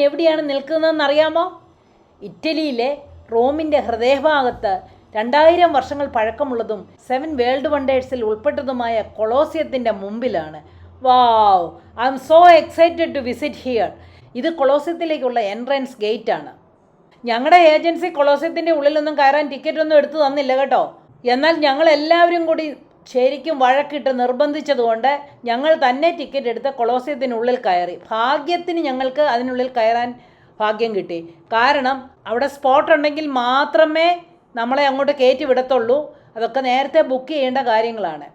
എവിടെയാണ് നിൽക്കുന്നതെന്ന് അറിയാമോ? ഇറ്റലിയിലെ റോമിന്റെ ഹൃദയഭാഗത്ത് രണ്ടായിരം വർഷങ്ങൾ പഴക്കമുള്ളതും സെവൻ വേൾഡ് വണ്ടേഴ്സിൽ ഉൾപ്പെട്ടതുമായ കൊളോസിയത്തിന്റെ മുമ്പിലാണ്. Wow I'm so excited to visit here ഇത് കൊളോസിയത്തിലേക്കുള്ള എൻട്രൻസ് ഗേറ്റ് ആണ്. ഞങ്ങളുടെ ഏജൻസി കൊളോസിയത്തിന്റെ ഉള്ളിലൊന്നും കയറാൻ ടിക്കറ്റ് ഒന്നും എടുത്തു തന്നില്ല കേട്ടോ. എന്നാൽ ഞങ്ങൾ എല്ലാവരും കൂടി ശരിക്കും വഴക്കിട്ട് നിർബന്ധിച്ചതുകൊണ്ട് ഞങ്ങൾ തന്നെ ടിക്കറ്റ് എടുത്ത് കൊളോസിയത്തിനുള്ളിൽ കയറി. ഭാഗ്യത്തിന് ഞങ്ങൾക്ക് അതിനുള്ളിൽ കയറാൻ ഭാഗ്യം കിട്ടി. കാരണം അവിടെ സ്പോട്ട് ഉണ്ടെങ്കിൽ മാത്രമേ നമ്മളെ അങ്ങോട്ട് കയറ്റി വിടത്തുള്ളൂ. അതൊക്കെ നേരത്തെ ബുക്ക് ചെയ്യേണ്ട കാര്യങ്ങളാണ്.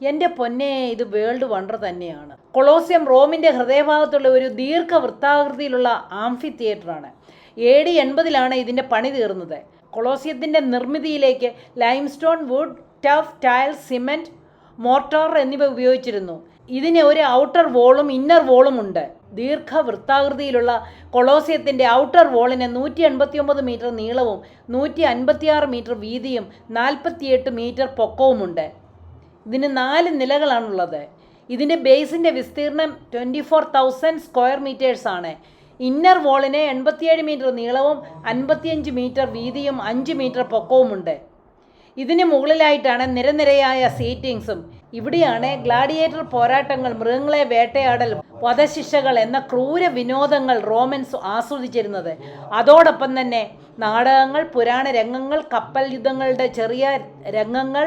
എന്റെ പൊന്നെ ഇത് വേൾഡ് വണ്ടർ തന്നെയാണ്. കൊളോസിയം റോമിന്റെ ഹൃദയഭാഗത്തുള്ള ഒരു ദീർഘവൃത്താകൃതിയിലുള്ള ആംഫി തിയേറ്ററാണ് എ ഡി എൺപതിലാണ് ഇതിന്റെ പണി തീർന്നത്. കൊളോസിയത്തിന്റെ നിർമ്മിതിയിലേക്ക് limestone wood tuff tile cement mortar എന്നിവ ഉപയോഗിച്ചിരുന്നു. ഇതിന് ഒരു ഔട്ടർ വോളും ഇന്നർ വോളും ഉണ്ട്. ദീർഘവൃത്താകൃതിയിലുള്ള കൊളോസിയത്തിന്റെ ഔട്ടർ വോളിന് നൂറ്റി എൺപത്തി ഒമ്പത് മീറ്റർ നീളവും നൂറ്റി അൻപത്തിയാറ് മീറ്റർ വീതിയും നാൽപ്പത്തിയെട്ട് മീറ്റർ പൊക്കവുമുണ്ട് ഇതിന് നാല് നിലകളാണുള്ളത്. ഇതിന്റെ ബേസിന്റെ വിസ്തീർണം ട്വന്റി ഫോർ തൗസൻഡ് സ്ക്വയർ മീറ്റേഴ്സാണ് ഇന്നർ വോളിന് എൺപത്തിയേഴ് മീറ്റർ നീളവും അൻപത്തിയഞ്ച് മീറ്റർ വീതിയും അഞ്ച് മീറ്റർ പൊക്കവുമുണ്ട്. ഇതിന് മുകളിലായിട്ടാണ് നിരനിരയായ സീറ്റിങ്സും ഇവിടെയാണ് ഗ്ലാഡിയേറ്റർ പോരാട്ടങ്ങൾ മൃഗങ്ങളെ വേട്ടയാടൽ വധശിക്ഷകൾ എന്ന ക്രൂര വിനോദങ്ങൾ റോമൻസ് ആസ്വദിച്ചിരുന്നത്. അതോടൊപ്പം തന്നെ നാടകങ്ങൾ പുരാണ രംഗങ്ങൾ കപ്പൽ യുദ്ധങ്ങളുടെ ചെറിയ രംഗങ്ങൾ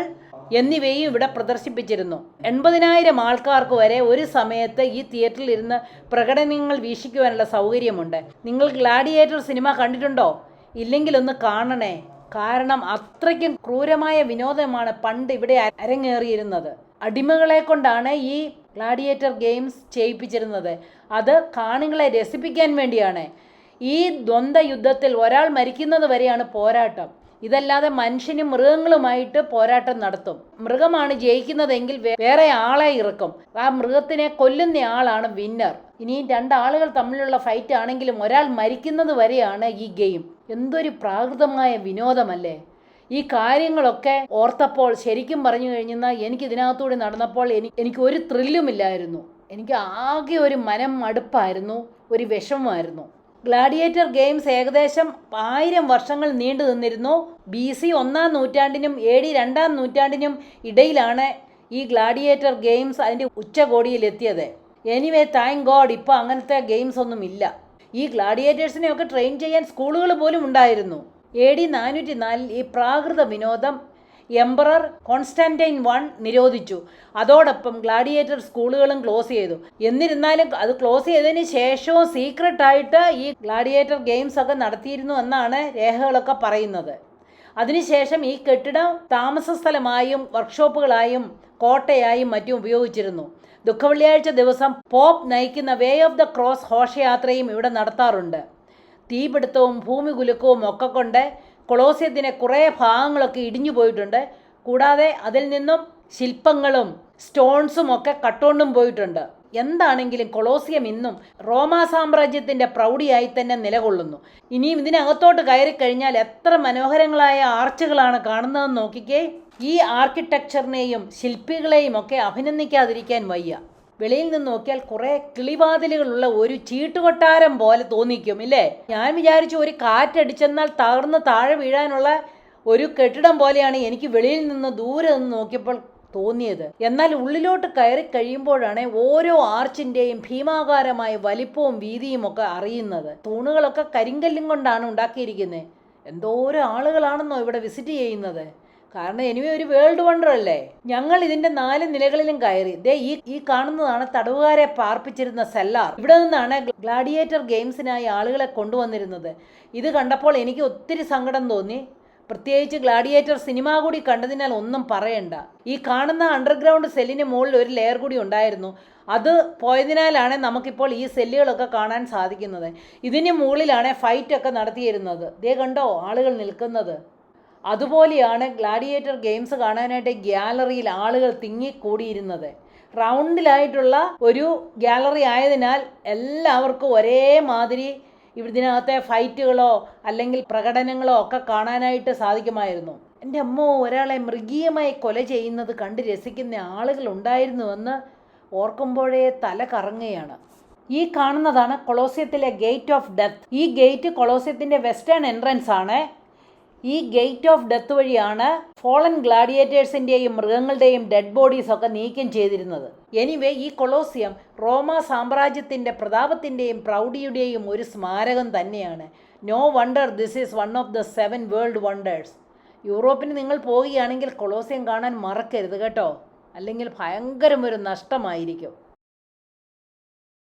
എന്നിവയും ഇവിടെ പ്രദർശിപ്പിച്ചിരുന്നു. എൺപതിനായിരം ആൾക്കാർക്ക് വരെ ഒരു സമയത്ത് ഈ തിയേറ്ററിൽ ഇരുന്ന് പ്രകടനങ്ങൾ വീക്ഷിക്കുവാനുള്ള സൗകര്യമുണ്ട്. നിങ്ങൾ ഗ്ലാഡിയേറ്റർ സിനിമ കണ്ടിട്ടുണ്ടോ? ഇല്ലെങ്കിലൊന്ന് കാണണേ. കാരണം അത്രയ്ക്കും ക്രൂരമായ വിനോദമാണ് പണ്ട് ഇവിടെ അരങ്ങേറിയിരുന്നത്. അടിമകളെ കൊണ്ടാണ് ഈ ഗ്ലാഡിയേറ്റർ ഗെയിംസ് ചെയ്യിപ്പിച്ചിരുന്നത്. അത് കാണികളെ രസിപ്പിക്കാൻ വേണ്ടിയാണ്. ഈ ദ്വന്ദ്വ യുദ്ധത്തിൽ ഒരാൾ മരിക്കുന്നത് വരെയാണ് പോരാട്ടം. ഇതല്ലാതെ മനുഷ്യനും മൃഗങ്ങളുമായിട്ട് പോരാട്ടം നടത്തും. മൃഗമാണ് ജയിക്കുന്നതെങ്കിൽ വേറെ ആളെ ഇറക്കും. ആ മൃഗത്തിനെ കൊല്ലുന്ന ആളാണ് വിന്നർ ഇനിയും രണ്ടാളുകൾ തമ്മിലുള്ള ഫൈറ്റ് ആണെങ്കിലും ഒരാൾ മരിക്കുന്നത് വരെയാണ് ഈ ഗെയിം എന്തൊരു പ്രാകൃതമായ വിനോദമല്ലേ? ഈ കാര്യങ്ങളൊക്കെ ഓർത്തപ്പോൾ ശരിക്കും പറഞ്ഞു കഴിഞ്ഞാൽ എനിക്ക് ഇതിനകത്തൂടെ നടന്നപ്പോൾ എനിക്ക് എനിക്ക് ഒരു ത്രില്ലുമില്ലായിരുന്നു. എനിക്ക് ആകെ ഒരു മനം മടുപ്പായിരുന്നു ഒരു വിഷമമായിരുന്നു. ഗ്ലാഡിയേറ്റർ ഗെയിംസ് ഏകദേശം ആയിരം വർഷങ്ങൾ നീണ്ടു നിന്നിരുന്നു. ബി സി ഒന്നാം നൂറ്റാണ്ടിനും എ ഡി രണ്ടാം നൂറ്റാണ്ടിനും ഇടയിലാണ് ഈ ഗ്ലാഡിയേറ്റർ ഗെയിംസ് അതിന്റെ ഉച്ചകോടിയിലെത്തിയത്. എനിവേ താങ്ക് ഗോഡ് ഇപ്പോൾ അങ്ങനത്തെ ഗെയിംസ് ഒന്നും ഇല്ല ഈ ഗ്ലാഡിയേറ്റേഴ്സിനെയൊക്കെ ട്രെയിൻ ചെയ്യാൻ സ്കൂളുകൾ പോലും ഉണ്ടായിരുന്നു. എ ഡി നാനൂറ്റി നാലിൽ ഈ പ്രാകൃത വിനോദം എംബറർ കോൺസ്റ്റാന്റൈൻ വൺ നിരോധിച്ചു. അതോടൊപ്പം ഗ്ലാഡിയേറ്റർ സ്കൂളുകളും ക്ലോസ് ചെയ്തു. എന്നിരുന്നാലും അത് ക്ലോസ് ചെയ്തതിന് ശേഷവും സീക്രട്ടായിട്ട് ഈ ഗ്ലാഡിയേറ്റർ ഗെയിംസ് ഒക്കെ നടത്തിയിരുന്നു എന്നാണ് രേഖകളൊക്കെ പറയുന്നത്. അതിനുശേഷം ഈ കെട്ടിടം താമസ സ്ഥലമായും വർക്ക്ഷോപ്പുകളായും കോട്ടയായും മറ്റും ഉപയോഗിച്ചിരുന്നു. ദുഃഖവെള്ളിയാഴ്ച ദിവസം പോപ്പ് നയിക്കുന്ന വേ ഓഫ് ദ ക്രോസ് ഘോഷയാത്രയും ഇവിടെ നടത്താറുണ്ട്. തീപിടുത്തവും ഭൂമി കുലുക്കവും ഒക്കെ കൊണ്ട് കൊളോസ്യത്തിന്റെ കുറേ ഭാഗങ്ങളൊക്കെ ഇടിഞ്ഞു പോയിട്ടുണ്ട്. കൂടാതെ അതിൽ നിന്നും ശില്പങ്ങളും സ്റ്റോൺസും ഒക്കെ കട്ടുകൊണ്ടും പോയിട്ടുണ്ട്. എന്താണെങ്കിലും കൊളോസിയം ഇന്നും റോമാ സാമ്രാജ്യത്തിന്റെ പ്രൗഢിയായി തന്നെ നിലകൊള്ളുന്നു. ഇനിയും ഇതിനകത്തോട്ട് കയറി കഴിഞ്ഞാൽ എത്ര മനോഹരങ്ങളായ ആർച്ചുകളാണ് കാണുന്നതെന്ന് നോക്കിക്കേ. ഈ ആർക്കിടെക്ചറിനെയും ശില്പികളെയും ഒക്കെ അഭിനന്ദിക്കാതിരിക്കാൻ വയ്യ. വെളിയിൽ നിന്ന് നോക്കിയാൽ കുറേ കിളിവാതിലുകളുള്ള ഒരു ചീട്ടുകൊട്ടാരം പോലെ തോന്നിക്കും ഇല്ലേ? ഞാൻ വിചാരിച്ചു ഒരു കാറ്റടിച്ചെന്നാൽ തകർന്ന് താഴെ വീഴാനുള്ള ഒരു കെട്ടിടം പോലെയാണ് എനിക്ക് വെളിയിൽ നിന്ന് ദൂരെ നിന്ന് നോക്കിയപ്പോൾ തോന്നിയത്. എന്നാൽ ഉള്ളിലോട്ട് കയറി കഴിയുമ്പോഴാണ് ഓരോ ആർച്ചിന്റെയും ഭീമാകാരമായ വലിപ്പവും വീതിയും ഒക്കെ അറിയുന്നത്. തൂണുകളൊക്കെ കരിങ്കല്ലും കൊണ്ടാണ് ഉണ്ടാക്കിയിരിക്കുന്നത് എന്തോരം ആളുകളാണെന്നോ ഇവിടെ വിസിറ്റ് ചെയ്യുന്നത്. കാരണം എനിവേ ഒരു വേൾഡ് വണ്ടർ അല്ലേ? ഞങ്ങൾ ഇതിന്റെ നാല് നിലകളിലും കയറി. ദേ ഈ ഈ കാണുന്നതാണ് തടവുകാരെ പാർപ്പിച്ചിരുന്ന സെല്ലാർ. ഇവിടെ നിന്നാണ് ഗ്ലാഡിയേറ്റർ ഗെയിംസിനായി ആളുകളെ കൊണ്ടുവന്നിരുന്നത്. ഇത് കണ്ടപ്പോൾ എനിക്ക് ഒത്തിരി സങ്കടം തോന്നി. പ്രത്യേകിച്ച് ഗ്ലാഡിയേറ്റർ സിനിമ കൂടി കണ്ടതിനാൽ ഒന്നും പറയണ്ട. ഈ കാണുന്ന അണ്ടർഗ്രൗണ്ട് സെല്ലിന് മുകളിൽ ഒരു ലെയർ കൂടി ഉണ്ടായിരുന്നു. അത് പോയതിനാലാണ് നമുക്കിപ്പോൾ ഈ സെല്ലുകളൊക്കെ കാണാൻ സാധിക്കുന്നത്. ഇതിന് മുകളിലാണ് ഫൈറ്റൊക്കെ നടത്തിയിരുന്നത്. ദേ കണ്ടോ ആളുകൾ നിൽക്കുന്നത്. അതുപോലെയാണ് ഗ്ലാഡിയേറ്റർ ഗെയിംസ് കാണാനായിട്ട് ഗ്യാലറിയിൽ ആളുകൾ തിങ്ങിക്കൂടിയിരുന്നത്. റൗണ്ടിലായിട്ടുള്ള ഒരു ഗ്യാലറി ആയതിനാൽ എല്ലാവർക്കും ഒരേ മാതിരി ഇതിനകത്തെ ഫൈറ്റുകളോ അല്ലെങ്കിൽ പ്രകടനങ്ങളോ ഒക്കെ കാണാനായിട്ട് സാധിക്കുമായിരുന്നു. എന്റെ അമ്മ ഒരാളെ മൃഗീയമായി കൊല ചെയ്യുന്നത് കണ്ട് രസിക്കുന്ന ആളുകൾ ഉണ്ടായിരുന്നുവെന്ന് ഓർക്കുമ്പോഴേ തല കറങ്ങുകയാണ്. ഈ കാണുന്നതാണ് കൊളോസ്യത്തിലെ ഗേറ്റ് ഓഫ് ഡെത്ത് ഈ ഗേറ്റ് കൊളോസ്യത്തിന്റെ വെസ്റ്റേൺ എൻട്രൻസ് ആണ്. ഈ ഗേറ്റ് ഓഫ് ഡെത്ത് വഴിയാണ് ഫോളൻ ഗ്ലാഡിയേറ്റേഴ്സിന്റെയും മൃഗങ്ങളുടെയും ഡെഡ് ബോഡീസ് ഒക്കെ നീക്കം ചെയ്തിരുന്നത്. എനിവേ ഈ കൊളോസിയം റോമ സാമ്രാജ്യത്തിന്റെ പ്രതാപത്തിന്റെയും പ്രൗഢിയുടെയും ഒരു സ്മാരകം തന്നെയാണ്. No wonder this is one of the seven world wonders യൂറോപ്പിന് നിങ്ങൾ പോവുകയാണെങ്കിൽ കൊളോസിയം കാണാൻ മറക്കരുത് കേട്ടോ. അല്ലെങ്കിൽ ഭയങ്കരമൊരു നഷ്ടമായിരിക്കും.